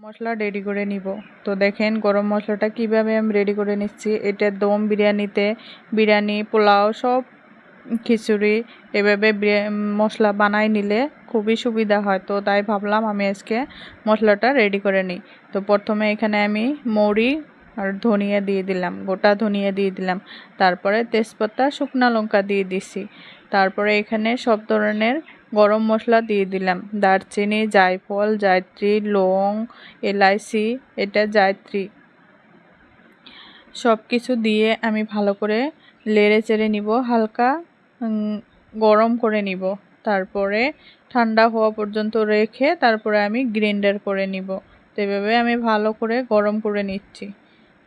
মশলা ready করে নিব। তো দেখেন গরম মশলাটা কীভাবে আমি রেডি করে নিচ্ছি। এটা দম বিরিয়ানিতে, বিরিয়ানি, পোলাও, সব খিচুড়ি এভাবে মশলা বানাই নিলে খুবই সুবিধা হয়। তো তাই ভাবলাম আমি আজকে মশলাটা রেডি করে নিই। তো প্রথমে এখানে আমি মৌরি আর ধনিয়া দিয়ে দিলাম, গোটা ধনিয়া দিয়ে দিলাম। তারপরে তেজপাতা, শুকনো লঙ্কা দিয়ে দিছি। তারপরে এখানে সব ধরনের গরম মশলা দিয়ে দিলাম। দারচিনি, জায়ফল, জায়ত্রী, লং, এলাইচি, এটা জায়ত্রী। সব কিছু দিয়ে আমি ভালো করে লেড়ে চেড়ে নিব, হালকা গরম করে নিব। তারপরে ঠান্ডা হওয়া পর্যন্ত রেখে তারপরে আমি গ্রাইন্ডার করে নিব। তো এভাবে আমি ভালো করে গরম করে নিচ্ছি।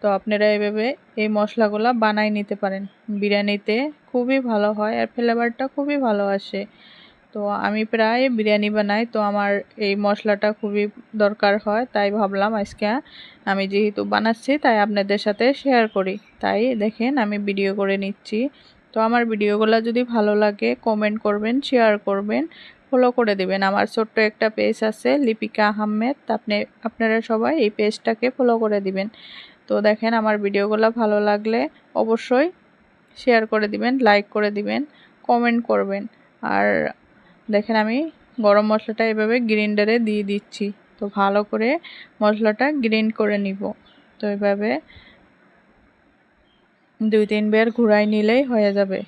তো আপনারা এভাবে এই মশলাগুলো বানাই নিতে পারেন। বিরিয়ানিতে খুবই ভালো হয় আর ফ্লেভারটা খুবই ভালো আসে। তো আমি প্রায় বিরিয়ানি বানাই, তো আমার এই মশলাটা খুবই দরকার হয়, তাই ভাবলাম আজকে আমি যেহেতু বানাচ্ছি, তাই আপনাদের সাথে শেয়ার করি। তাই দেখেন আমি ভিডিও করে নিচ্ছি। তো আমার ভিডিওগুলো যদি ভালো লাগে কমেন্ট করবেন শেয়ার করবেন ফলো করে দিবেন। আমার ছোট্ট একটা পেজ আছে, লিপিকা আহমেদ, আপনি, আপনারা সবাই এই পেজটাকে ফলো করে দিবেন। তো দেখেন আমার ভিডিওগুলো ভালো লাগলে অবশ্যই শেয়ার করে দিবেন লাইক করে দিবেন কমেন্ট করবেন। আর দেখেন আমি গরম মশলাটা এভাবে গ্রিন্ডারে দিয়ে দিচ্ছি। তো ভালো করে মশলাটা গ্রিন্ড করে নিব। তো এভাবে দুই তিনবার ঘুরাই নিলেই হয়ে যাবে।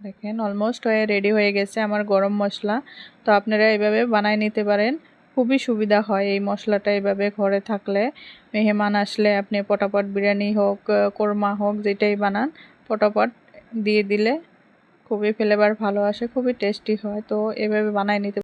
দেখেন অলমোস্ট হয়ে রেডি হয়ে গেছে আমার গরম মশলা। তো আপনারা এভাবে বানাই নিতে পারেন। খুবই সুবিধা হয় এই মশলাটা এভাবে ঘরে থাকলে। মেহমান আসলে আপনি পটাপট বিরিয়ানি হোক কোরমা হোক, যেটাই বানান, পটাপট দিয়ে দিলে খুবই ফ্লেভার ভালো আসে খুবই টেস্টি হয় তো এভাবে বানায় নিতে